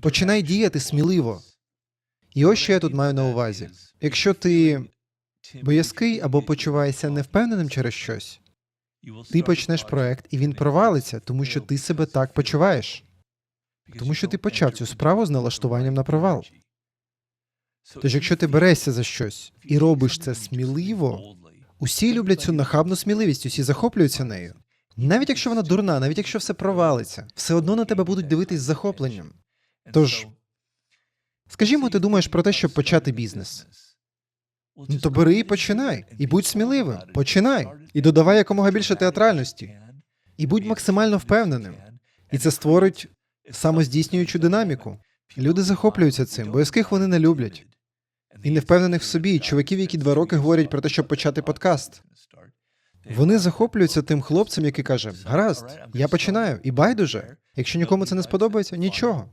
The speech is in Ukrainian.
Починай діяти сміливо. І ось що я тут маю на увазі. Якщо ти боязкий або почуваєшся невпевненим через щось, ти почнеш проект, і він провалиться, тому що ти себе так почуваєш. Тому що ти почав цю справу з налаштуванням на провал. Тож, якщо ти берешся за щось і робиш це сміливо, усі люблять цю нахабну сміливість, усі захоплюються нею. Навіть якщо вона дурна, навіть якщо все провалиться, все одно на тебе будуть дивитись з захопленням. Тож, скажімо, ти думаєш про те, щоб почати бізнес. Ну то бери і починай, і будь сміливим. Починай. І додавай якомога більше театральності. І будь максимально впевненим. І це створить самоздійснюючу динаміку. Люди захоплюються цим, боязких вони не люблять. І невпевнених в собі, і чуваків, які два роки говорять про те, щоб почати подкаст. Вони захоплюються тим хлопцем, який каже: гаразд, я починаю, і байдуже. Якщо нікому це не сподобається, нічого.